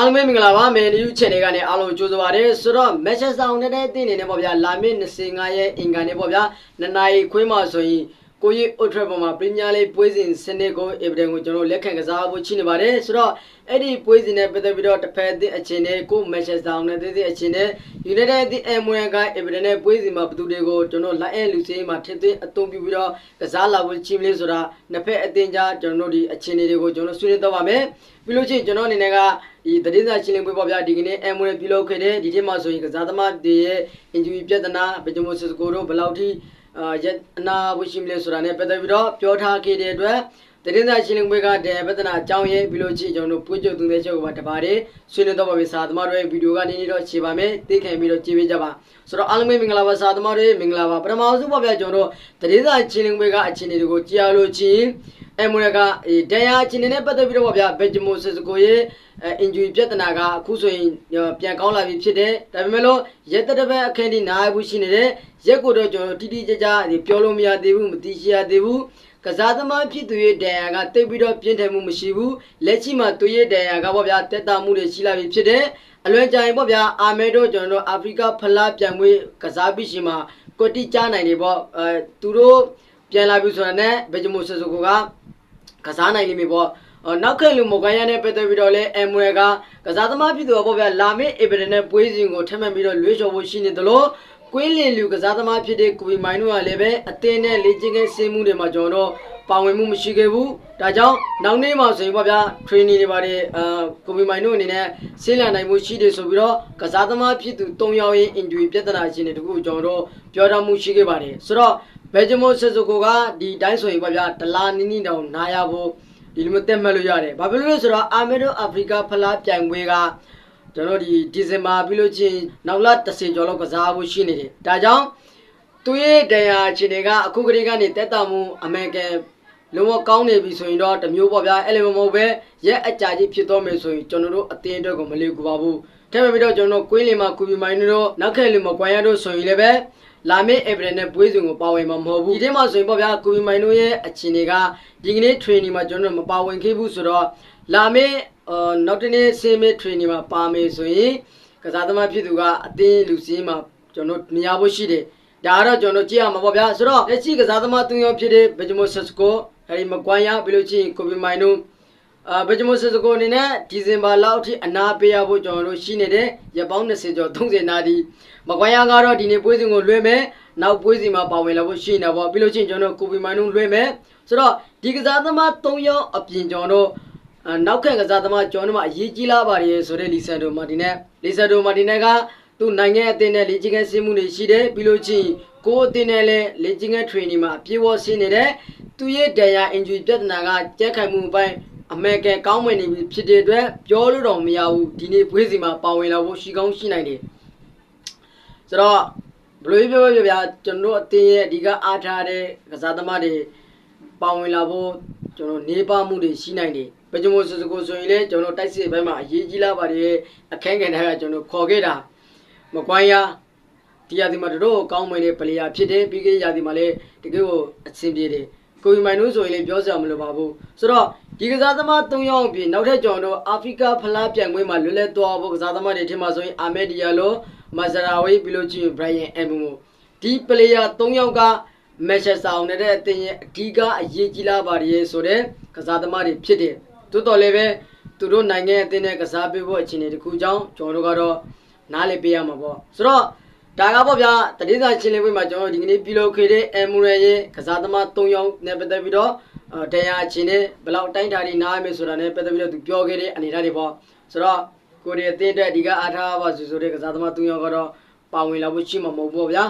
အားလုံးပဲမင်္ဂလာပါမယ်နယူး channel ကနေအားလုံးကြိုဆိုပါရစေဆိုတော့ Manchester United အသင်းအနေနဲ့ပေါ့ဗျာလာမယ့်25ရက်အင်္ဂါနေ့ပေါ့ဗျာနှစ်နာရီခွဲမှဆိုရင် ကိုကြီး Old Trafford မှာ Premier League ပွဲစဉ်စနစ်ကို Everton ကိုကျွန်တော်လက်ခံကစားဖို့ရှိနေပါတယ်ဆိုတော့အဲ့ဒီပွဲစဉ်နဲ့ပတ်သက်ပြီးတော့တစ်ဖက်အသင်းအခြေအနေကို Manchester United အသင်းအခြေအနေ United အသင်းအမွေက Everton နဲ့ပွဲစဉ်မှာဘယ်သူတွေကိုကျွန်တော်လိုက်အဲလူစင်းမှာထည့်သွင်းအသုံးပြုပြီးတော့ကစားလာဖို့ရှိမလဲဆိုတာနှစ်ဖက်အသင်းကြားကျွန်တော်တို့ဒီအခြေအနေတွေကိုကျွန်တော်ဆွေးနွေးတော့ပါမယ်ပြီးလို့ချင်းကျွန်တော်အနေနဲ့ကဒီသတင်းစာရှင်းလင်းပွဲပေါ့ဗျာဒီကနေ့အမွေပြုလုပ်ခဲ့တဲ့ဒီထက်မှဆိုရင်ကစားသမားတွေရဲ့ injury ပြဿနာဗဂျမိုစစ်ကိုတို့ဘယ်လောက်ထိ အာရအနာဝရှိမလဲဆိုတာနဲ့ပတ်သက်ပြီးတော့ပြောထားခဲ့တဲ့အတွက်သတင်းစာရှင်းလင်းပွဲကတဲ့ပြဿနာအကြောင်းရဲ့ပြီးလို့ချင်းကျွန်တော်တို့ပွေးကြုံသူတဲ့ချုပ်ကပါတပါတယ်ဆွေးနွေးတော့ပါပြီစာသမားတို့ရဲ့ဗီဒီယိုကနေနေတော့ခြေပါမယ်သိခံပြီးတော့ကြည့်ပေးကြပါဆိုတော့အားလုံးပဲမင်္ဂလာပါစာသမားတွေမင်္ဂလာပါပထမဆုံးပေါ့ဗျာကျွန်တော်တို့သတင်းစာရှင်းလင်းပွဲကအခြေအနေတွေကိုကြားရလို့ချင်းအမွေကဒန်ယာအခြေအနေနဲ့ပတ်သက်ပြီးတော့ပေါ့ဗျာဗဂျမိုစစ်ကိုရဲ့အဲ injury ပြဿနာကအခုဆိုရင်ပြန်ကောင်းလာပြီဖြစ်တယ်ဒါပေမဲ့လို့ရက်တတပတ်အခန်းဒီနားဘူးရှိနေတဲ့ ရက်ကိုတော့ကျွန်တော်တိတိကျကျပြောလို့မရသေးဘူးမသိရှိရသေးဘူးကစားသမားဖြစ်သူရဲ့ဒဏ်ရာကတိတ်ပြီးတော့ပြင်းထန်မှုမရှိဘူးလက်ရှိမှာသူရဲ့ဒဏ်ရာကပေါ့ဗျာတက်တာမှုတွေရှိလာပြီဖြစ်တယ်အလွန်ကြိုင်ပေါ့ဗျာအာမဲတို့ကျွန်တော်တို့အာဖရိကဖလားပြန်ွေးကစားပြီးရှင်မှာကိုတိကြားနိုင်တယ်ပေါ့အဲသူတို့ပြန်လာပြီဆိုတာနဲ့ဗဂျမိုဆဆိုကိုကကစားနိုင်လိမ့်မယ်ပေါ့နောက်ခဲ့လူမကန်ရနဲ့ပတ်သက်ပြီးတော့လဲအမ်မွေကကစားသမားဖြစ်သူပေါ့ဗျာလာမင်းအေဗရနဲ့ပွဲစဉ်ကိုထပ်မံပြီးတော့လွှဲချော်ဖို့ရှိနေတယ်လို့ ကွင်းလင်လူကစားသမားဖြစ်တဲ့ကိုဗီမိုင်းတို့ကလည်းပဲအတင်းနဲ့လေ့ကျင့်ခန်းဆင်းမှုတွေမှာကျွန်တော်တို့ပါဝင်မှုမရှိခဲ့ဘူးဒါကြောင့်နောက်နေ့မှဆိုရင်ပေါ့ဗျာ training တွေပါတယ်အာကိုဗီမိုင်းတို့အနေနဲ့ဆင်းလာနိုင်မှုရှိတယ်ဆိုပြီးတော့ကစားသမားဖြစ်သူ၃ယောက်ရဲ့ injury ပြဿနာရှင်တွေတခုကျွန်တော်တို့ပြောထားမှုရှိခဲ့ပါတယ်ဆိုတော့ဘယ်ဂျမိုဆက်ဆိုကိုကဒီတိုင်းဆိုရင်ပေါ့ဗျာဒလာနီနီတောင်နားရဖို့ဒီလိုမျိုးတက်မှတ်လို့ရတယ်။ဘာဖြစ်လို့လဲဆိုတော့အာမေဒိုအာဖရိကဖလားပြိုင်ပွဲက ကျွန်တော်ဒီဒီဇင်ဘာပြီးလို့ချင်းနောက်လ30ကျော်လောက်ကစားဖို့ရှိနေတယ်။ဒါကြောင့်သူရဲ့ဒဏ်ရာအခြေအနေကအခုကလေးကနေတက်တာမှုအမေရိကန်လုံးဝကောင်းနေပြီဆိုရင်တော့တမျိုးပေါ့ဗျာအဲ့လိုမဟုတ်ပဲရက်အကြာကြီးဖြစ်တော့မယ်ဆိုရင်ကျွန်တော်တို့အတင်းအတွက်ကိုမလေးကူပါဘူး။ထဲမှာပြီးတော့ကျွန်တော်ကွင်းလင်မှာကူပီမိုင်းတို့နောက်ခဲလင်မှာကွမ်ရတို့ဆိုရင်လည်းပဲလာမယ့် April နဲ့ပွဲစဉ်ကိုပါဝင်မှာမဟုတ်ဘူးဒီထဲမှာဆိုရင်ပေါ့ဗျာကိုဗီမိုင်တို့ရဲ့အခြေအနေကဒီကနေ့ training မှာကျွန်တော်မပါဝင်ခဲ့ဘူးဆိုတော့လာမယ့် နောက်တနေ့ဆင်းမဲ့ training မှာပါမယ်ဆိုရင်ကစားသမားဖြစ်သူကအသင်းလူစင်းမှာကျွန်တော်နေရာဖို့ရှိတယ်ဒါကတော့ကျွန်တော်ကြည့်ရမှာပေါ့ဗျာဆိုတော့လက်ရှိကစားသမား၃ယောက်ဖြစ်တဲ့ဘဂျမိုဆက်စကိုအဲဒီမကွမ်ရပြီးလို့ချင်းကိုဗီမိုင်တို့အာဘဂျမိုဆက်စကိုအနေနဲ့ဒီဇင်ဘာလောက်အထိအနာပေးရဖို့ကျွန်တော်တို့ရှိနေတဲ့ရပောင်း20ကျော်30နာရီမကွမ်ရကတော့ဒီနေ့ပွဲစဉ်ကိုလွှဲမယ်နောက်ပွဲစီမှာပါဝင်လာဖို့ရှိနေပါပြီးလို့ချင်းကျွန်တော်ကိုပီမိုင်တို့လွှဲမယ်ဆိုတော့ဒီကစားသမား၃ယောက်အပြင်ကျွန်တော် နောက်ခံကစားသမားကျွန်တော်တို့အရေးကြီးလာပါတယ်ဆိုတဲ့လီဆန်ဒိုမာတီနဲ့လီဆန်ဒိုမာတီနဲ့ကသူ့နိုင်ငံအသင်းနဲ့လေ့ကျင့်ခန်းဆင်းမှုတွေရှိတယ်ပြီးလို့ချင်းကိုအသင်းနဲ့လည်းလေ့ကျင့်ခန်း training မှာအပြည့်အဝဆင်းနေတယ်သူရဲ့ဒဏ်ရာ injury ပြဿနာကကြက်ခိုင်မှုအပိုင်းအမေရိကန်ကောင်းမွန်နေပြီဖြစ်တဲ့အတွက်ပြောလို့တော့မရဘူးဒီနေ့ပွဲစီမှာပါဝင်လာဖို့ရှိကောင်းရှိနိုင်တယ်ဆိုတော့ဘယ်လိုပြောပြောပြကျွန်တော်အတင်းရဲ့အဓိကအားထားတဲ့ကစားသမားတွေပါဝင်လာဖို့ကျွန်တော်နေပါမှုတွေရှိနိုင်တယ် ပကြမိုစစကိုဆိုရင်လည်းကျွန်တော်တိုက်စစ်ဘက်မှာအရေးကြီးလာပါတယ်အခန်းကဏ္ဍကကျွန်တော်ခေါ်ခဲ့တာမကွိုင်းရဒီရာဒီမှာတို့ကောင်းမွန်တဲ့ပလေယာဖြစ်တယ်ပြီးခဲ့ရာဒီမှာလည်းတကယ်ကိုအဆင်ပြေတယ်ကိုရီမိုင်တို့ဆိုရင်လည်းပြောစရာမလိုပါဘူးဆိုတော့ဒီကစားသမား၃ယောက်အပြင်နောက်ထပ်ကျွန်တော်တို့အာဖရိကဖလားပြိုင်ပွဲမှာလွတ်လပ်သွားဖို့ကစားသမားတွေထင်မှာဆိုရင်အာမက်ဒီယာလိုမာဇရာဝေးပြီးလို့ချင်းဘရိုင်ယန်အမ်ဘူဒီပလေယာ၃ယောက်ကမက်ချက်ဆောင်နဲ့တဲ့အတင်းရဲ့အဓိကအရေးကြီးလာပါတယ်ဆိုတဲ့ကစားသမားတွေဖြစ်တယ် တိုးတော်လည်းပဲသူတို့နိုင်ငံအတင်းနဲ့ကစားပေးဖို့အခြေအနေတစ်ခုကြောင့်ကျွန်တော်တို့ကတော့နားလည်ပေးရမှာပေါ့ဆိုတော့ဒါကပေါ့ဗျာတတိယချင်းလေးပွဲမှာကျွန်တော်ဒီကနေ့ပြုလုပ်ခဲ့တဲ့အမ်မူရရဲ့ကစားသမား၃ယောက်နဲ့ပတ်သက်ပြီးတော့တရားချင်းနဲ့ဘယ်လောက်တိုင်းတာတွေနားရမယ်ဆိုတာနဲ့ပတ်သက်ပြီးတော့သူပြောခဲ့တဲ့အနေအထားတွေပေါ့ဆိုတော့ကိုရီးယားအသင်းအတွက်ဒီကအားထားပါဆိုဆိုတဲ့ကစားသမား၃ယောက်ကတော့ပါဝင်လာဖို့ရှိမှာမဟုတ်ဘူးဗျာ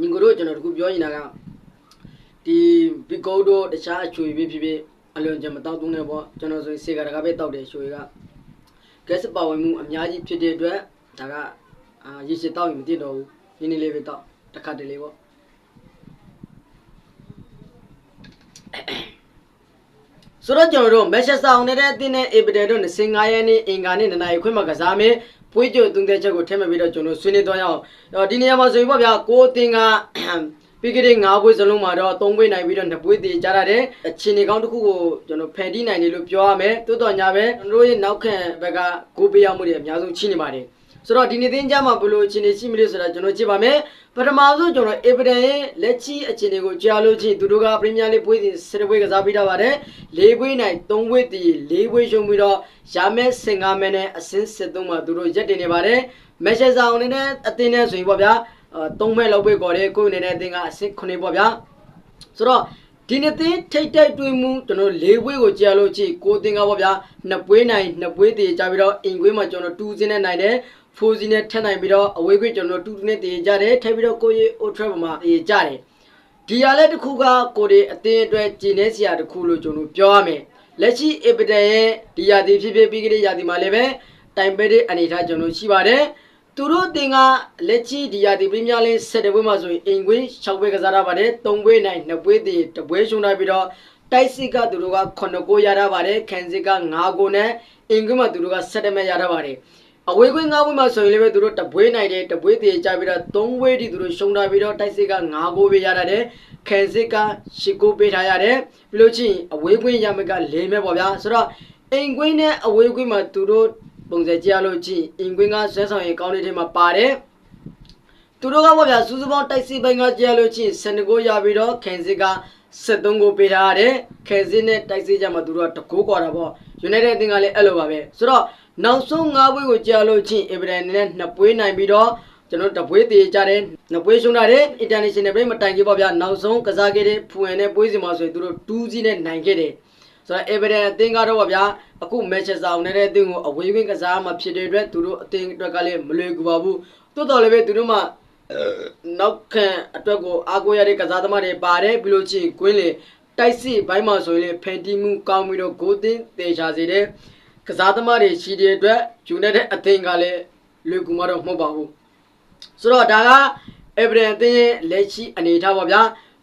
ညီကိုတို့ကျွန်တော်တခုပြောနေတာကဒီဘီကုတ်တို့တခြားအချွေပဲဖြစ်ဖြစ်အလွန်ကြမတောက်သုံးနေပေါ့ကျွန်တော်ဆိုရင်စေကတကပဲတောက်တယ်ချွေကဂက်စ်ပါဝင်မှုအများကြီးဖြစ်တဲ့အတွက်ဒါကအာရေရှည်တောက်ရင်မသိတော့ဘူးနည်းနည်းလေးပဲတောက်တစ်ခါတလေပေါ့ဆိုတော့ကျွန်တော်တို့မက်ချက်ဆောင်နေတဲ့အတင်းနဲ့အေပဒယ်တို့25ရက်နေ့အင်္ဂါနေ့နှစ်နာရီခွင့်မှာကစားမယ် ပွေးကြုံသုံးတဲ့ချက်ကိုထည့်မဲ့ပြီးတော့ကျွန်တော်ဆွေးနွေးသွားရအောင်။ဒီနေရာမှာဆိုရင်ပေါ့ဗျာကိုအတင်းကပြီးခဲ့တဲ့၅ပွဲစလုံးမှာတော့၃ပွဲနိုင်ပြီးတော့၂ပွဲတည်ကြရတဲ့အခြေအနေကောင်းတစ်ခုကိုကျွန်တော်ဖန်တီးနိုင်တယ်လို့ပြောရမယ်တိုးတော်ညာပဲကျွန်တော်ရဲ့နောက်ခံဘက်ကဂိုးပေးရမှုတွေအများဆုံးရှိနေပါတယ် ဆိုတော့ဒီနေ့သင်ကြားမှာဘယ်လိုအခြေအနေရှိမလဲဆိုတာကျွန်တော်ကြည့်ပါမယ်ပထမဆုံးကျွန်တော်အေဗဒန်ရဲ့လက်ချီအခြေအနေကိုကြားလို့ချင်းသူတို့ကပရီးမီးယားလိပွဲစဉ်၁၀ပွဲကစားပေးထားပါတယ်၄ပွဲနိုင်၃ပွဲတည်၄ပွဲရှုံးပြီးတော့ရမဲစင်ကားမဲနဲ့အဆင့်73မှာသူတို့ရက်တင်နေပါတယ်မက်ချက်ဆောင်နေတဲ့အသင်းနဲ့ဆိုရင်ပေါ့ဗျာအဲ၃မဲလောက်ပဲခေါ်တယ်ကိုယ်နေတဲ့အသင်းကအဆင့်9ပေါ့ဗျာဆိုတော့ဒီနေ့သင်ထိတ်တိုက်တွေ့မှုကျွန်တော်၄ပွဲကိုကြာလို့ကြည့်ကိုတင်ကပေါ့ဗျာနှစ်ပွဲနိုင်နှစ်ပွဲတည်ကြပြီးတော့အင်ကွေးမှာကျွန်တော်2စင်းနဲ့နိုင်တယ် ဖိုစီနဲ့ထက်နိုင်ပြီးတော့အဝေးခွင့်ကျွန်တော်တူတူနဲ့တည်ကြတယ်ထပ်ပြီးတော့ကိုရီအိုထရက်မှာတည်ကြတယ်ဒီရလဲတစ်ခုကကိုရီအတင်းအတွက်ကျင်းနေစရာတစ်ခုလို့ကျွန်တော်ပြောရမယ်လက်ရှိအပဒန်ရဲ့ဒီရာသီဖြစ်ဖြစ်ပြီးကလေးရာသီမှာလည်းပဲတိုင်ပဲတဲ့အနေထားကျွန်တော်ရှိပါတယ်သူတို့တင်ကလက်ချီဒီယာဒီပရီးမီးယားလိဆက်တဲ့ပွဲမှာဆိုရင်အင်ကွင်း6ပွဲကစားရပါတယ်3ပွဲနိုင်2ပွဲတည်2ပွဲရှုံးထားပြီးတော့တိုက်စစ်ကသူတို့က9ကိုရထားပါတယ်ခန်စစ်က9ကိုနဲ့အင်ကွင်းမှာသူတို့က7မဲ့ရထားပါတယ် အဝေးကွင်း9ပွဲမှာဆိုရင်လည်းပဲသူတို့တပွဲနိုင်တယ်တပွဲတည်ကြပြီးတော့3ပွဲထိသူတို့ရှုံးထားပြီးတော့တိုက်စစ်က9ကိုပဲရထားတယ်ခန်စစ်က10ကိုပေးထားရတယ်ပြီးလို့ချင်းအဝေးကွင်းရမက4မဲ့ပေါ့ဗျာဆိုတော့အင်ကွင်းနဲ့အဝေးကွင်းမှာသူတို့ပုံစံကြည့်ရလို့ချင်းအင်ကွင်းကဆွဲဆောင်ရင်ကောင်းတဲ့ထဲမှာပါတယ်သူတို့ကပေါ့ဗျာစူးစူးပေါင်းတိုက်စီပိုင်းကကြည့်ရလို့ချင်းစနကိုရပြီးတော့ခန်စစ်က73ကိုပေးထားရတယ်ခဲစစ်နဲ့တိုက်စစ်ကြမှာသူတို့ကတကိုးကွာတာပေါ့ United အသင်းကလည်းအဲ့လိုပါပဲဆိုတော့ နောက်ဆုံး၅ပွဲကိုကြာလို့ချင်း Everton နဲ့နှစ်ပွဲနိုင်ပြီးတော့ကျွန်တော်တပွဲတည်ကြတယ်နှစ်ပွဲရှုံးထားတယ် International break မတိုင်ခင်ပေါ့ဗျာနောက်ဆုံးကစားခဲ့တဲ့ဖူအန်နဲ့ပွဲစဉ်မှာဆိုရင်သူတို့2စီးနဲ့နိုင်ခဲ့တယ်ဆိုတော့ Everton အသင်းကတော့ဗျာအခု Manchester United အသင်းကိုအဝေးဝင်းကစားမှဖြစ်တဲ့အတွက်သူတို့အသင်းအတွက်ကလည်းမလွယ်ကူပါဘူးတိုးတော်လည်းပဲသူတို့မှနောက်ခံအတွက်ကိုအားကိုးရတဲ့ကစားသမားတွေပါတယ်ပြီးလို့ချင်းကွင်းလေတိုက်စစ်ဘိုင်းမှာဆိုရင်လေဖန်တီမှုကောင်းပြီးတော့ဂိုးသင်းတေချာစေတဲ့ ကစားသမားတွေရှိတဲ့အတွက် United အသင်းကလည်းလွယ်ကူမှတော့မဟုတ်ပါဘူးဆိုတော့ဒါက Everton အသင်းရဲ့လက်ရှိအနေအထားပါဗျာ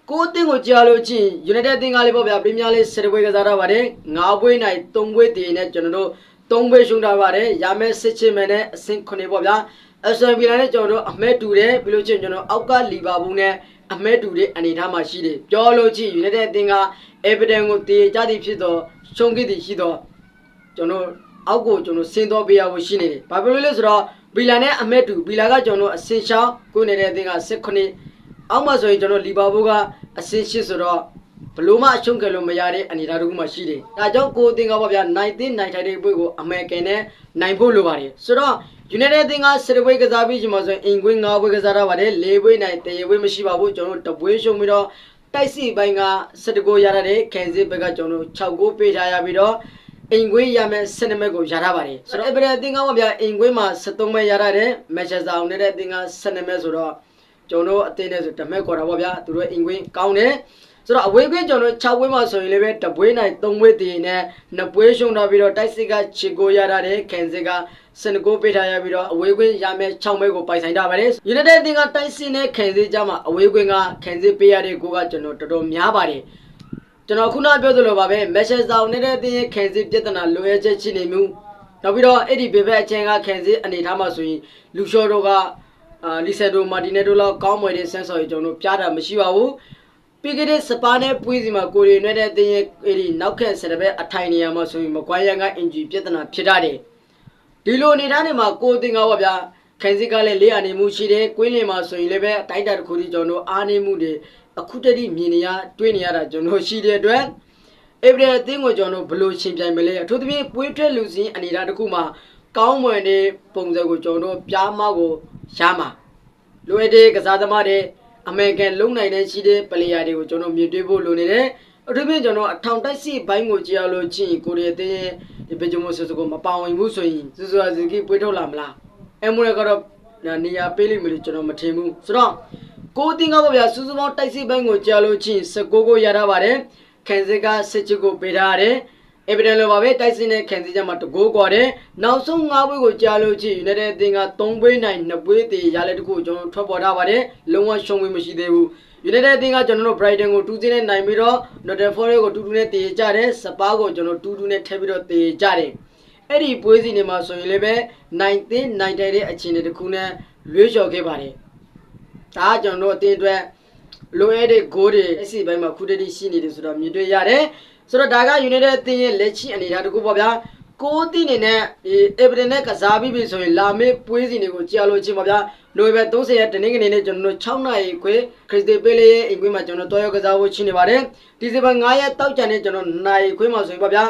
ကိုအသင်းကိုကြားလို့ချင်း United အသင်းကလေးပေါ့ဗျာပရီးမီးယားလိဆက်ပွဲကစားထားပါတယ်၅ပွဲနိုင်၃ပွဲတည်နေကျွန်တော်တို့၃ပွဲရှုံးထားပါတယ်ရမယ်စစ်ချင်မယ်နဲ့အဆင့်9ပေါ့ဗျာအဆန်ဗီလာနဲ့ကျွန်တော်တို့အမဲတူတယ်ပြီးလို့ချင်းကျွန်တော်အောက်ကလီဗာပူးနဲ့အမဲတူတဲ့အနေအထားမှာရှိတယ်ပြောလို့ချင်း United အသင်းက Everton ကိုတည်ကြသည်ဖြစ်တော့ရှုံးခဲ့သည်ရှိတော့ ကျွန်တော်အောက်ကိုကျွန်တော်ဆင်းတော့ပေးရဖို့ရှိနေတယ်ဘာဖြစ်လို့လဲဆိုတော့ဘီလာနဲ့အမဲတူဘီလာကကျွန်တော်အဆင့်ရှောင်းကိုနေတဲ့အသင်းက19အောက်မှာဆိုရင်ကျွန်တော်လီဗာပူးကအဆင့်8ဆိုတော့ဘလို့မှအရှုံးကလို့မရတဲ့အနေအထားတစ်ခုမှရှိတယ်။ဒါကြောင့်ကိုအသင်းကပေါ့ဗျာနိုင်သင်းနိုင်ထိုက်တဲ့ပွဲကိုအမေကန်နဲ့နိုင်ဖို့လိုပါတယ်။ဆိုတော့ United အသင်းက10ပွဲကစားပြီးချိန်မှာဆိုရင်အင်ကွင်း9ပွဲကစားရပါတယ်၄ပွဲနိုင်တရေပွဲမရှိပါဘူးကျွန်တော်တို့တပွဲရှုံးပြီးတော့တိုက်စီပိုင်းက17ကိုရရတဲ့ကန်စစ်ဘက်ကကျွန်တော်တို့6ကိုပေးထားရပြီးတော့ အင်ကွင်းရမယ်7မဲ့ကိုရထားပါတယ်ဆိုတော့ Everton အသင်းကပေါ့ဗျာအင်ကွင်းမှာ73မဲ့ရရတယ် Manchester United အသင်းက7မဲ့ဆိုတော့ကျွန်တော်တို့အသင်းနဲ့ဆိုတမက်ခေါ်တာပေါ့ဗျာသူတို့အင်ကွင်းကောင်းတယ်ဆိုတော့အဝေးကွင်းကျွန်တော်6ပွဲမှာဆိုရင်လည်းပဲတပွဲနိုင်3ပွဲတည်နဲ့2ပွဲရှုံးထားပြီးတော့တိုက်စစ်ကချီကိုရတာတယ်ကန်စစ်ကစနကိုပေးထားရပြီးတော့အဝေးကွင်းရမယ်6မဲကိုပိုင်ဆိုင်ထားပါတယ် United အသင်းကတိုက်စစ်နဲ့ကန်စစ်ကြမှာအဝေးကွင်းကကန်စစ်ပေးရတဲ့ကိုကကျွန်တော်တော်တော်များပါတယ် ကျွန်တော်ခုနပြောသလိုပါပဲ Manchester United အသင်းရဲ့ကန်စစ်ပြဿနာလိုအပ်ချက်ရှိနေမှုနောက်ပြီးတော့အဲ့ဒီဘေဘက်အချင်းကကန်စစ်အနေထားမှာဆိုရင်လူရှော့တို့ကအာလီဆန်ဒိုမာတီနယ်တို့လောက်ကောင်းမွေတဲ့ဆန်ဆော်ကြီးကျွန်တော်တို့ပြတာမရှိပါဘူးပြီးခဲ့တဲ့စပါနဲ့ပွေးစီမှာကိုရီနဲ့တဲ့အတင်းရဲ့အဲ့ဒီနောက်ခက်ဆယ်ဘက်အထိုင်နေရာမှာဆိုရင်မကွာရန်ကအင်ဂျီပြဿနာဖြစ်တာတယ်ဒီလိုအနေထားတွေမှာကိုတင်ကားပါဗျာခိုင်စစ်ကလည်းလေးအနေမှုရှိတယ်ကွင်းလင်မှာဆိုရင်လည်းပဲအတိုင်းတာတစ်ခုတည်းကျွန်တော်အားနေမှုတွေ အခုတည်းမြင်နေရတွေ့နေရတာကျွန်တော်ရှိတဲ့အတွက်ဧပြီအသင်းကိုကျွန်တော်ဘယ်လိုရှင်ပြိုင်မလဲအထူးသဖြင့်ပွေးထွက်လူစင်းအနေထားတစ်ခုမှာကောင်းမွန်တဲ့ပုံစံကိုကျွန်တော်ပြားမကိုရမှာလွယ်တဲ့ကစားသမားတွေအမေရိကန်လုံနိုင်တဲ့ရှိတဲ့ပလေယာတွေကိုကျွန်တော်မြင်တွေ့ဖို့လိုနေတယ်အထူးဖြင့်ကျွန်တော်အထောင်တိုက်စီဘိုင်းကိုကြည့်ရလို့ချင်းကိုရီးယားတင်းရဲ့ဒီပဂျမိုဆစ်ကိုမပါဝင်ဘူးဆိုရင်စူဆူအဇီကီပွေးထုတ်လာမလားအဲမိုရကတော့နေရာပေးလိမ့်မယ်လို့ကျွန်တော်မထင်ဘူးဆိုတော့ ကိုတင်ကားပါဗျာစူးစူပေါင်းတိုက်စီဘိုင်းကိုကြည့်ရလို့ချင်း16ကိုရထားပါတယ်ကန်စစ်ကစစ်ချစ်ကိုပေးထားရတယ်အဗီဒန်လိုပါပဲတိုက်စင်နဲ့ခံစီကြမှာတကိုးကွာတယ်နောက်ဆုံး၅ပွဲကိုကြားလို့ချင်း United အသင်းက3ပွဲနိုင်2ပွဲတည်ရလဲတခုကျွန်တော်ထွက်ပေါ်ထားပါတယ်လုံးဝရှုံးပွဲမရှိသေးဘူး United အသင်းကကျွန်တော်တို့ Brighton ကို2-0နဲ့နိုင်ပြီးတော့ Nottingham Forest ကို2-2နဲ့တည်ကြတယ်စပါးကိုကျွန်တော်2-2နဲ့ထည့်ပြီးတော့တည်ကြတယ်အဲ့ဒီပွဲစီနေမှာဆိုရင်လည်းပဲနိုင်သင်းနိုင်တဲ့အခြေအနေတစ်ခုနဲ့လွှဲလျှော်ခဲ့ပါတယ် ဒါကကျွန်တော်တို့အသင်းအတွက်လိုအပ်တဲ့ဂိုးတွေအစီပိုင်းမှာခုတည်းရှိနေတယ်ဆိုတော့မြင်တွေ့ရတယ်ဆိုတော့ဒါက United အသင်းရဲ့လက်ရှိအနေအထားတစ်ခုပေါ့ဗျာကိုတီနေနဲ့ဒီ Everton နဲ့ကစားပြီးပြီဆိုရင်လာမေးပွဲစဉ်တွေကိုကြာလို့ချင်းပါဗျာနိုဝင်ဘာ30ရက်တနင်္ဂနွေနေ့ကျွန်တော်တို့6နာရီခွဲခရစ်စတီပေးလေးရဲ့အိမ်ကွင်းမှာကျွန်တော်တို့တွားရောက်ကစားဖို့ရှိနေပါတယ်ဒီဇင်ဘာ9ရက်တောက်ကြတဲ့ကျွန်တော်နိုင်ခွဲမှာဆိုရင်ပါဗျာ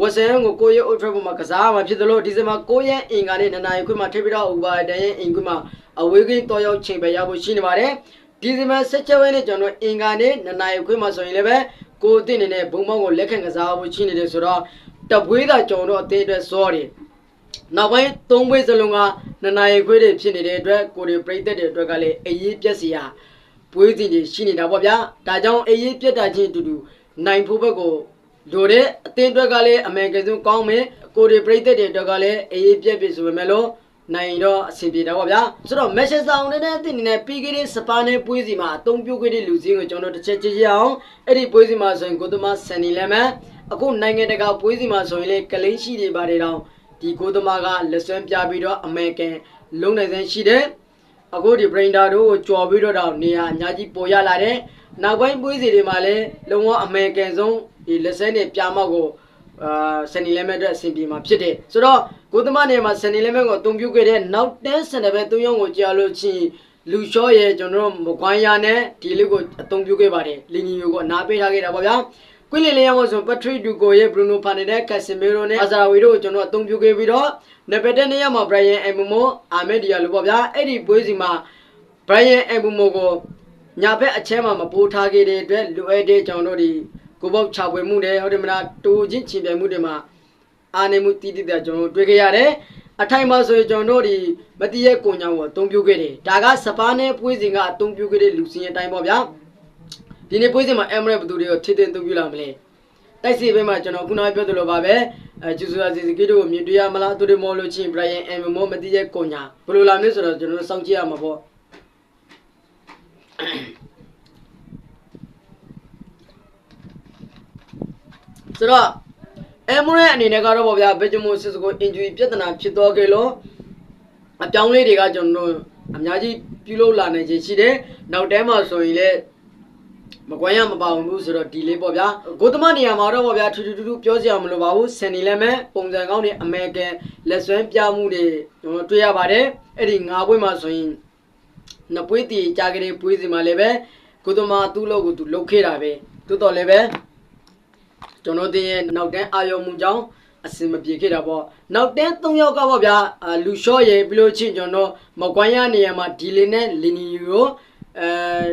ဝဆန်ကိုကိုရဲအုတ်ထရက်ပေါ်မှာကစားမှာဖြစ်သလိုဒီဇင်ဘာ9ရက်အင်္ဂါနေ့နနိုင်ခွဲမှာထိပ်ပြီးတော့ဥပါဒန်ရဲ့အိမ်ကွင်းမှာအဝေးကင်းတွားရောက်ချိန်ပဲရဖို့ရှိနေပါတယ်ဒီဇင်ဘာ16ရက်နေ့ကျွန်တော်အင်္ဂါနေ့နနိုင်ခွဲမှာဆိုရင်လည်းပဲကိုအသင်းနေနဲ့ဘုံပေါင်းကိုလက်ခံကစားဖို့ရှိနေတယ်ဆိုတော့တပွေးသာကျွန်တော်တို့အသင်းအတွက်စောတယ်နောက်ပိုင်းသုံးပွဲစလုံးကနှစ်နာရီခွဲတွေဖြစ်နေတဲ့အတွက်ကိုရီပြိသက်တွေအတွက်ကလည်းအရေးပြက်စီရပွဲစဉ်တွေရှိနေတာပေါ့ဗျာဒါကြောင့်အရေးပြက်တာချင်းအတူတူနိုင်ဖို့ဘက်ကို လိုတဲ့အသင်းအတွက်ကလည်းအမေရိကန်ဆုံးကောင်းမယ်ကိုရီပြိသက်တွေအတွက်ကလည်းအရေးပြက်ပြီဆိုပေမဲ့လို့နိုင်တော့အဆင်ပြေတာပေါ့ဗျာဆိုတော့မက်ရှယ်ဆောင်နဲ့တဲ့အသင်းအနေနဲ့ပြီးခဲ့တဲ့စပါနဲ့ပွဲစီမှာအသုံးပြုခဲ့တဲ့လူစင်းကိုကျွန်တော်တို့တစ်ချက်ကြည့်ရအောင်အဲ့ဒီပွဲစီမှာဆိုရင်ကိုသမဆန်နီလဲမယ်အခုနိုင်ငံတကာပွဲစီမှာဆိုရင်လေကလိန်းရှိတွေပါတယ်တော့ဒီကိုသမားကလက်ဆွဲပြပြီးတော့အမေရိကန်လုံးနိုင်စမ်းရှိတယ်အခုဒီ brainer တို့ကိုကြော်ပြီးတော့တော့နေရာအများကြီးပေါ်ရလာတယ်နောက်ပိုင်းပွေးစီတွေမှာလည်းလုံးဝအမေရိကန်ဆုံး ဒီလက်ဆွဲနဲ့ပြမောက်ကိုအာစနီလက်မဲ့အတွက်အဆင်ပြေမှာဖြစ်တယ်ဆိုတော့ကိုသမားနေရာမှာစနီလက်မဲ့ကိုအသုံးပြုခဲ့တဲ့နောက်တန်းစင်တဲ့ဘက်သုံးယောက်ကိုကြာလို့ချင်းလူလျှော့ရဲ့ကျွန်တော်တို့မကွမ်းရနဲ့ဒီလေးကိုအသုံးပြုခဲ့ပါတယ်လီနီယိုကိုအနာပေးထားခဲ့တာပေါ့ဗျာကွင်းလင်လေးရအောင်ဆိုပထရီဒူကိုရဲ့ဘရူနိုဖာနေတဲ့ကက်ဆီမီရိုနဲ့အာဇာဝီတို့ကိုကျွန်တော်အသုံးပြုခဲ့ပြီးတော့နံပါတ်10နေရာမှာဘရိုင်ယန်အမ်ဘူမိုအာမက်ဒီယာလိုပေါ့ဗျာအဲ့ဒီပွဲစီမှာဘရိုင်ယန်အမ်ဘူမိုကိုညာဘက်အချဲမှာမပိုးထားခဲ့တဲ့အတွက်လိုအပ်တဲ့ကျွန်တော်တို့ဒီ ကိုပေါက်ချပွဲမှုတွေဟုတ်တယ်မလားတူချင်းချင်ပြိုင်မှုတွေမှာအာနေမှုတီးတီးတဲ့ကျွန်တော်တို့တွေ့ခဲ့ရတယ်အထိုင်မှာဆိုရင်ကျွန်တော်တို့ဒီမတိရဲ့ကိုညောင်ကိုအသုံးပြုခဲ့တယ်ဒါကစပါးနဲ့ပွဲစဉ်ကအသုံးပြုခဲ့တဲ့လူစင်းရဲ့အတိုင်းပေါ့ဗျာဒီနေ့ပွဲစဉ်မှာအမရက်ဘသူတွေကိုထိတင်သုံးပြလာမလဲတိုက်စီဘက်မှာကျွန်တော်ခုနကပြောသလိုပါပဲအဲဂျူဆူယာစီစီကီတို့ကိုမြင်တွေ့ရမလားသူတွေမောလို့ချင်းဘရိုင်ယန်အမ်မောမတိရဲ့ကိုညာဘယ်လိုလာမလဲဆိုတော့ကျွန်တော်တို့စောင့်ကြည့်ရမှာပေါ့ ဆိုတော့အမ်ရက်အနေနဲ့ကတော့ပေါ့ဗျာဘယ်ဂျမိုစစ်စကိုအင်ဂျူရီပြဿနာဖြစ်သွားခဲ့လို့အပြောင်းလေးတွေကကျွန်တော်တို့အများကြီးပြုလုပ်လာနိုင်ခြင်းရှိတယ်နောက်တန်းမှာဆိုရင်လည်းမကွမ်းရမပါဘူးဆိုတော့ဒီလေးပေါ့ဗျာဂိုသမနေရာမှာတော့ပေါ့ဗျာထူးထူးထူးထူးပြောစရာမလိုပါဘူးဆန်နီလည်းမဲ့ပုံစံကောင်းတွေအမေရိကန်လက်ဆွဲပြမှုတွေကျွန်တော်တွေ့ရပါတယ်အဲ့ဒီငါးပွဲမှာဆိုရင်နှစ်ပွဲတည်ကြာကြတဲ့ပွဲစီမှာလည်းပဲဂိုသမသူ့လောက်ကိုသူလုတ်ခဲ့တာပဲတိုးတော်လည်းပဲ ကျွန်တော်တင်ရဲ့နောက်တန်းအာရုံမှုကြောင့်အစင်မပြေခဲ့တာပေါ့နောက်တန်း၃ယောက်ကပေါ့ဗျာအာလူလျှော့ရဲ့ပြီးလို့ချင်းကျွန်တော်မကွမ်းရနေရာမှာဒီလီနဲ့လီနီယိုအဲ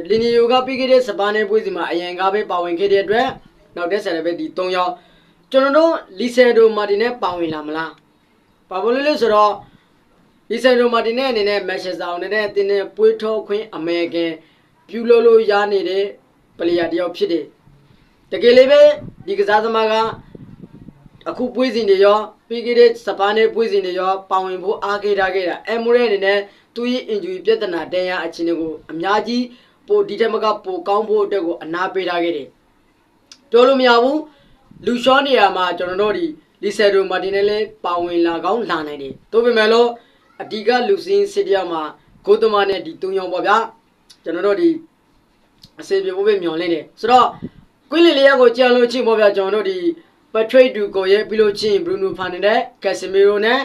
လီနီယိုကပြီးခဲ့တဲ့စပါးနဲ့ပွဲစီမှာအရင်ကပဲပါဝင်ခဲ့တဲ့အတွက်နောက်တဲ့ဆက်လည်းပဲဒီ၃ယောက်ကျွန်တော်တို့လီဆယ်ဒိုမာတင်နဲ့ပါဝင်လာမလားပါဘလို့လဲဆိုတော့လီဆယ်ဒိုမာတင်နဲ့အနေနဲ့မက်ရှယ်ဆောင်နဲ့တင်းနဲ့ပွေးထောခွင်းအမေရိကန်ပြုလို့လို့ရနေတဲ့ပလေယာတယောက်ဖြစ်တယ် တကယ်လေးပဲဒီကစားသမားကအခုပွေးစဉ်တွေရောပြီးခဲ့တဲ့စပါးနဲ့ပွေးစဉ်တွေရောပါဝင်ဖို့အားခဲ့ထားခဲ့တာအမိုရဲအနေနဲ့သူ့ရဲ့ injury ပြဿနာတန်ရာအခြေအနေကိုအများကြီးပိုဒီတက်မကပိုကောင်းဖို့အတွက်ကိုအနာပေးထားခဲ့တယ်ပြောလို့မရဘူးလူရှောနေရာမှာကျွန်တော်တို့ဒီလီဆယ်ဒိုမာတင်နဲ့လည်းပါဝင်လာကောင်းလာနိုင်တယ်သို့ပေမဲ့လို့အဓိကလူစင်းစစ်တရမှာဂိုတမနဲ့ဒီ၃ယောက်ပေါ့ဗျာကျွန်တော်တို့ဒီအစေပြေဖို့ပဲမျှော်လင့်တယ်ဆိုတော့ ကွင်းလင်လေးယောက်ကိုကြံလို့ချင်းပေါ့ဗျာကျွန်တော်တို့ဒီပထရိတ်ဒူကိုရဲ့ပြီးလို့ချင်းဘရူနိုဖာနယ်နဲ့ကက်ဆီမီရိုနဲ့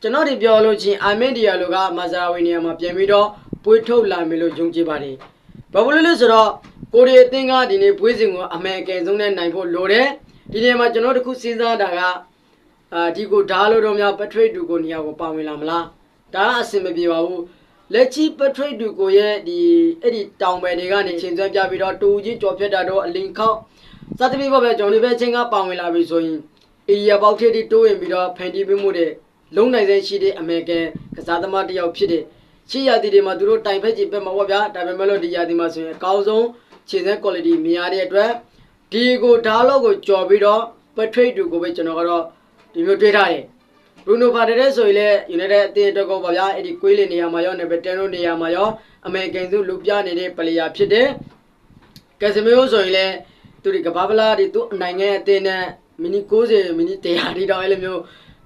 ကျွန်တော်ဒီပြောလို့ချင်းအာမင်ဒီယာလိုကမာဇာဝီနီယာမှာပြန်ပြီးတော့ပွေးထုတ်လာမယ်လို့ယုံကြည်ပါတယ်။ဘာလို့လဲဆိုတော့ကိုရီအသင်းကဒီနေ့ပွေးစဉ်ကိုအမေရိကန်ဆုံးနဲ့နိုင်ဖို့လိုတယ်။ဒီနေ့မှာကျွန်တော်တို့ခုစဉ်းစားတာကအာဒီကိုဓာလို့တော့များပထရိတ်ဒူကိုနေရာကိုပါဝင်လာမလား။ဒါကအဆင်မပြေပါဘူး။ လက်ချီပထရိတ်ဒူကိုရဲ့ဒီအဲ့ဒီတောင်ပယ်တွေကနေချိန်သွင်းပြပြီးတော့တူချင်းကြော်ဖြတ်တာတော့အလင်ခေါက်စသဖြင့်ပေါ့ဗျာကျွန်တော်တို့ပဲချင်းကပါဝင်လာပြီဆိုရင်အေရီယာပေါက်ထည့်တီတိုးဝင်ပြီးတော့ဖန်တီးပေးမှုတဲ့လုံနိုင်စဲရှိတဲ့အမေရိကန်ကစားသမားတစ်ယောက်ဖြစ်တဲ့ရှေ့ရာသီတွေမှာသူတို့တိုင်ဖက်ကြည့်ပဲမှာပေါ့ဗျာဒါပေမဲ့လို့ဒီရာသီမှာဆိုရင်အကောင်းဆုံးခြေစမ်း quality မြင်ရတဲ့အတွက်ဒီကိုဓာတ်လောက်ကိုကြော်ပြီးတော့ portrait တူကိုပဲကျွန်တော်ကတော့ဒီမျိုးတွေးထားတယ် Bruno Fernandes ဆိုရင်လည်း United အသင်းအတွက်ကောပါဗျာအဲ့ဒီကွေးလင်နေရာမှာရော number 10လို့နေရာမှာရောအမေရိကန်စုလူပြနေတဲ့ player ဖြစ်တယ်ကက်စမီယိုဆိုရင်လည်းသူဒီကဘာဗလာဒီသူနိုင်ငံအသင်းနဲ့မီနီ90မီနီ100ဒီတော့အဲ့လိုမျိုး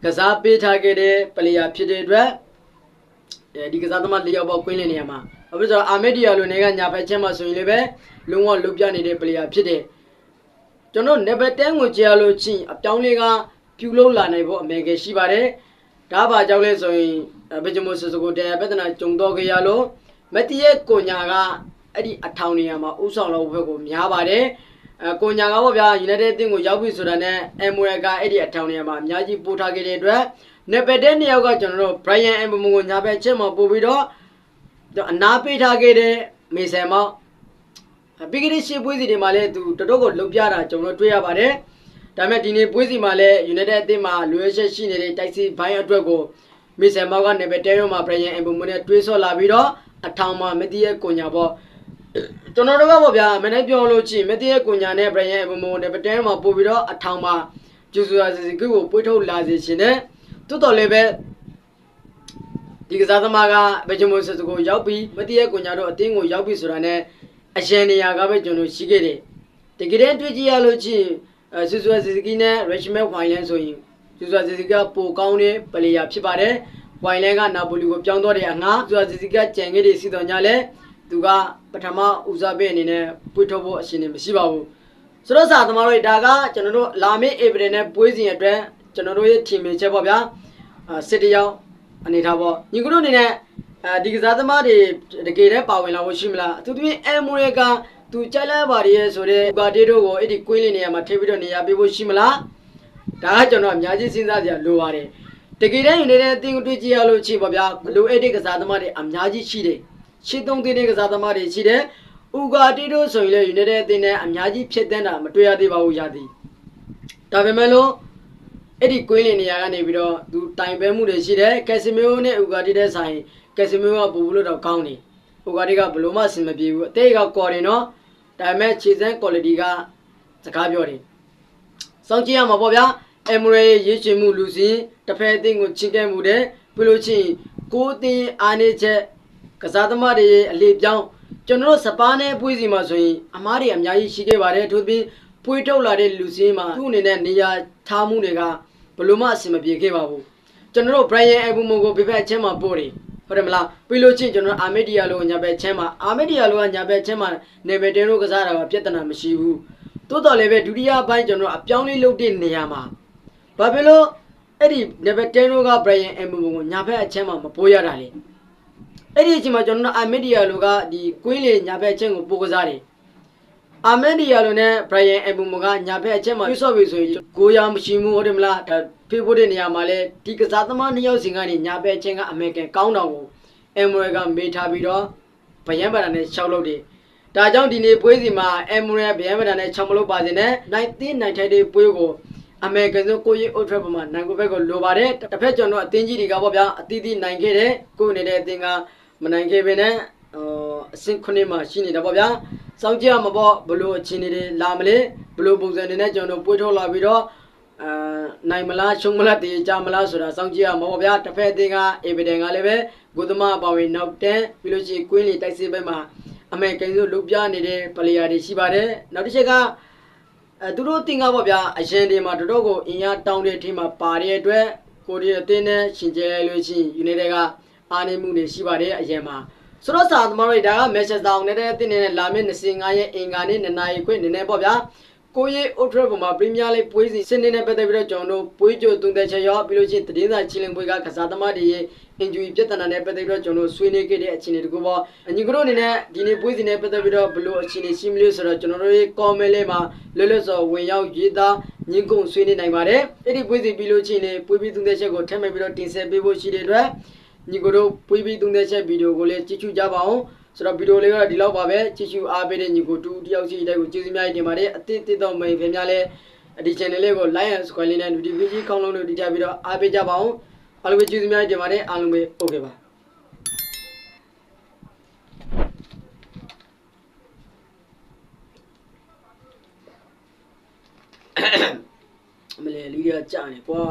ကစားပေးထားခဲ့တဲ့ player ဖြစ်တဲ့အတွက်အဲဒီကစားသမား၄ယောက်ပေါ့ကွင်းလင်နေရာမှာဘာဖြစ်လို့လဲဆိုတော့အာမက်ဒီယာလိုနေကညာဘက်ချင်းမှာဆိုရင်လည်းပဲလုံးဝလုတ်ပြနေတဲ့ player ဖြစ်တယ်ကျွန်တော် never 10ကိုကြာလို့ချင်းအပြောင်းလေးက ပြူလို့လာနိုင်ဖို့အမေကရှိပါတယ်ဒါပါကြောင့်လဲဆိုရင်ဘယ်ဂျမိုဆစကိုတရားပြဿနာကြုံတော့ကြရလို့မတိရဲ့ကိုညာကအဲ့ဒီအထောင်နေရာမှာဥဆောင်လို့ဘက်ကိုများပါတယ်အဲကိုညာကပေါ့ဗျာ United အသင်းကိုရောက်ပြီဆိုတာနဲ့ Emre ကအဲ့ဒီအထောင်နေရာမှာအများကြီးပို့ထားခဲ့တဲ့အတွက် never 10နှစ်ယောက်ကကျွန်တော်တို့ Brian Mbemo ကိုညာဘက်ချက်မှာပို့ပြီးတော့အနာပေးထားခဲ့တဲ့မေဆန်မောက်ပြီးခဲ့တဲ့ရှေ့ပွဲစီတွေမှာလည်းသူတော်တော်ကိုလှုပ်ပြတာကျွန်တော်တို့တွေ့ရပါတယ် ဒါပေမဲ့ဒီနေ့ပွဲစီမှာလည်း United အသင်းမှာလွယ်ချက်ရှိနေတဲ့တိုက်စီဘိုင်းအတွက်ကိုမေဆန်မောက်က never 10ရောမှာ Brian Mbemo နဲ့တွေးဆော့လာပြီးတော့အထောင်မှာမတိရဲ့ကိုညာပေါ့ကျွန်တော်တို့ကပေါ့ဗျာမနေ့ပြောလို့ချင်းမတိရဲ့ကိုညာနဲ့ Brian Mbemo never 10မှာပို့ပြီးတော့အထောင်မှာကျူဆူယာစီကိုပွေးထုတ်လာစေရှင်တဲ့တိုးတော်လည်းပဲဒီကစားသမားကဘယ်ဂျမိုဆက်ကိုရောက်ပြီးမတိရဲ့ကိုညာတို့အတင်းကိုရောက်ပြီးဆိုတာနဲ့အရင်နေရာကပဲကျွန်တော်ရှိခဲ့တယ်တကယ်တမ်းတွေ့ကြည့်ရလို့ချင်း ဆူဆူစီကီနဲ့ Richmond Wine ဆိုရင်ဆူဆူစီကပိုကောင်းတဲ့ပလေယာဖြစ်ပါတယ်ဝိုင်လဲကနာပိုလီကိုပြောင်းတော့တဲ့အငါဆူဆူစီကကြံခဲ့တဲ့စီတော်ညာလဲသူကပထမဦးစားပေးအနေနဲ့ပွေထုတ်ဖို့အရှင်နေမရှိပါဘူးဆိုတော့စာသမားတို့ဒါကကျွန်တော်တို့လာမေးဧပြီနဲ့ပွဲစဉ်အတွက်ကျွန်တော်တို့ရဲ့ team တွေချက်ပေါ့ဗျာအာစစ်တယောက်အနေထားပေါ့ညီကတို့အနေနဲ့အဲဒီကစားသမားတွေတကယ်တည်းပါဝင်လာဖို့ရှိမလားအထူးသဖြင့်အမိုရေက သူကြိုက်လိုက်ပါရဲ့ဆိုတဲ့ဂါတေတို့ကိုအဲ့ဒီကွင်းလင်းနေရာမှာထိပြီးတော့နေရာပေးဖို့ရှိမလားဒါကကျွန်တော်အများကြီးစဉ်းစားကြလိုပါတယ်တကယ်တမ်းယူနေတဲ့အသင်းကိုတွေ့ကြည့်ရလို့ရှိပါဗျာဘလိုအဲ့ဒီကစားသမားတွေအများကြီးရှိတယ်ရှင်းသုံးသင်းတဲ့ကစားသမားတွေရှိတယ်ဥဂါတီတို့ဆိုရင်လည်းယူနေတဲ့အသင်းနဲ့အများကြီးဖြစ်တဲ့တာမတွေ့ရသေးပါဘူးရသည်ဒါပေမဲ့လို့အဲ့ဒီကွင်းလင်နေရာကနေပြီးတော့သူတိုင်ပဲမှုတွေရှိတယ်ကက်ဆီမီယိုနဲ့ဥဂါတီတဲ့ဆိုင်ကက်ဆီမီယိုကပူပူလို့တော့ကောင်းတယ်ဥဂါတီကဘလို့မှအဆင်မပြေဘူးအသေးကကော်တယ်နော် ဒါပေမဲ့ခြေစမ်း quality ကစကားပြောတယ်စောင့်ကြည့်ရမှာပေါ့ဗျာအမရေရေးချင်မှုလူစင်းတစ်ဖက်အသင်းကိုချင်းကဲမှုတဲ့ပြီးလို့ချင်းကိုအသင်းအားနေချက်ကစားသမားတွေအလေးပြောင်းကျွန်တော်တို့စပါးနဲ့ပွေးစီမှာဆိုရင်အမားတွေအများကြီးရှိခဲ့ပါတယ်ထို့ပြင်ပွေးထုတ်လာတဲ့လူစင်းမှာသူ့အနေနဲ့နေရာထားမှုတွေကဘလို့မှအဆင်မပြေခဲ့ပါဘူးကျွန်တော်တို့ Brian Abumo ကိုပြဖက်အချင်းမှာပို့တယ် ဟုတ်တယ်မလားပြီးလို့ချင်းကျွန်တော်အာမက်ဒီယာလိုညာဘက်ချင်းမှာအာမက်ဒီယာလိုကညာဘက်ချင်းမှာနေဗယ်တင်တို့ကစားတာကပြဿနာမရှိဘူးတိုးတော်လည်းပဲဒုတိယပိုင်းကျွန်တော်အပြောင်းလေးလုပ်တဲ့နေရာမှာဘာဖြစ်လို့အဲ့ဒီနေဗယ်တင်တို့က Brian Abumo ကိုညာဘက်အချင်းမှာမပို့ရတာလေအဲ့ဒီအချိန်မှာကျွန်တော်အာမက်ဒီယာလိုကဒီကွင်းလေညာဘက်ချင်းကိုပို့ကစားတယ်အာမန်ဒီယာလိုနဲ့ Brian Abumo ကညာဘက်အချက်မှာပြဆော့ပြီဆိုရင်ကိုရမရှိမှုဟုတ်တယ်မလား ဒါဖေးဖို့တဲ့နေရာမှာလဲဒီကစားသမားနှစ်ယောက်စီကနေညာဘက်အချင်းကအမေရိကန်ကောင်းတော်ကိုအမ်မိုရကမေးထားပြီးတော့ဗယံပဒာနဲ့6လုပ်တယ်ဒါကြောင့်ဒီနေ့ပွဲစီမှာအမ်မိုရဗယံပဒာနဲ့6မလုပ်ပါစေနဲ့1990တဲ့ပွဲကိုအမေရိကန်ဆိုကိုရီအိုထရက်ပေါ်မှာနိုင်ကိုဘက်ကိုလိုပါတယ်တစ်ဖက်ကျွန်တော်အသင်းကြီးတွေကပေါ့ဗျာအသီးသီးနိုင်ခဲ့တယ်ကိုယ်နေတဲ့အသင်းကမနိုင်ခဲ့ပေနဲ့ဟိုအဆင့်ခုနှစ်မှာရှိနေတာပေါ့ဗျာစောင့်ကြည့်ရမှာပေါ့ဘလို့အခြေအနေတွေလာမလဲဘလို့ပုံစံတွေနဲ့ကျွန်တော်ပွေးထုတ်လာပြီးတော့ အာနိုင်မလားရှုံးမလားတည်ကြမလားဆိုတာစောင့်ကြည့်ရမှာပေါ့ဗျာတစ်ဖက်အသင်းကအေဗီဒန်ကလည်းပဲဂုသမအပါဝင်နောက်တန်းပြီးလို့ရှိရင်ကွင်းလီတိုက်စစ်ဘက်မှာအမေကိန်းဆိုလုပြနေတဲ့ပလေယာတွေရှိပါတယ်နောက်တစ်ချက်ကအဲသူတို့တင်ကားပေါ့ဗျာအရင်တွေမှာတော်တော်ကိုအင်အားတောင်းတဲ့အထိမှာပါတဲ့အတွက်ကိုရီးယားအသင်းနဲ့ရှင်ကျဲလို့ရှိရင်ယူနိုက်တက်ကအားနေမှုတွေရှိပါတယ်အရင်မှာဆိုတော့စာသမားတို့ဒါကမက်ချက်ဆောင်နေတဲ့တင်းနေတဲ့လာမယ့်25ရက်အင်္ဂါနေ့2နာရီခွင့်နည်းနည်းပေါ့ဗျာ ကိုရီအိုထရပေါ်မှာပရီးမီးယားလိပွဲစဉ်စနေနဲ့ပတ်သက်ပြီးတော့ကျွန်တော်တို့ပွဲကြိုသုံးသက်ချက်ရောပြီးလို့ချင်းသတင်းစာချင်းလင်းပွဲကကစားသမားတွေရဲ့ injury ပြဿနာနဲ့ပတ်သက်ပြီးတော့ကျွန်တော်တို့ဆွေးနွေးခဲ့တဲ့အခြေအနေတကူပေါ့အညီကတို့အနေနဲ့ဒီနေ့ပွဲစဉ်နဲ့ပတ်သက်ပြီးတော့ဘလို့အခြေအနေရှိမလို့ဆိုတော့ကျွန်တော်တို့ရဲ့ comment လေးမှာလွတ်လွတ်စော်ဝင်ရောက်ရေးသားညှင်းကုန်ဆွေးနွေးနိုင်ပါတယ်အဲ့ဒီပွဲစဉ်ပြီးလို့ချင်းနေပွဲပြီးသုံးသက်ချက်ကိုထပ်မံပြီးတော့တင်ဆက်ပေးဖို့ရှိတဲ့အတွက်ညီကိုတို့ပွေးပြီးသုံးသက်ချက်ဗီဒီယိုကိုလည်းကြည့်ချူကြပါအောင် ဆိုတော့ဗီဒီယိုလေးကတော့ဒီလောက်ပါပဲကြည့်ချူအားပေးတဲ့ညီကိုတူတယောက်စီတိုက်ကိုကျေးဇူးများတင်ပါတယ်အသစ်တစ်တော့မိန်ခင်များလည်းဒီ channel လေးကို like and subscribe လေးနဲ့ notification ကောင်းလုံးလို့တိကျပြီးတော့အားပေးကြပါအောင်အားလုံးပဲကျေးဇူးများတင်ပါတယ်အားလုံးပဲ okay ပါအမလေးလေးရကြာနေကွာ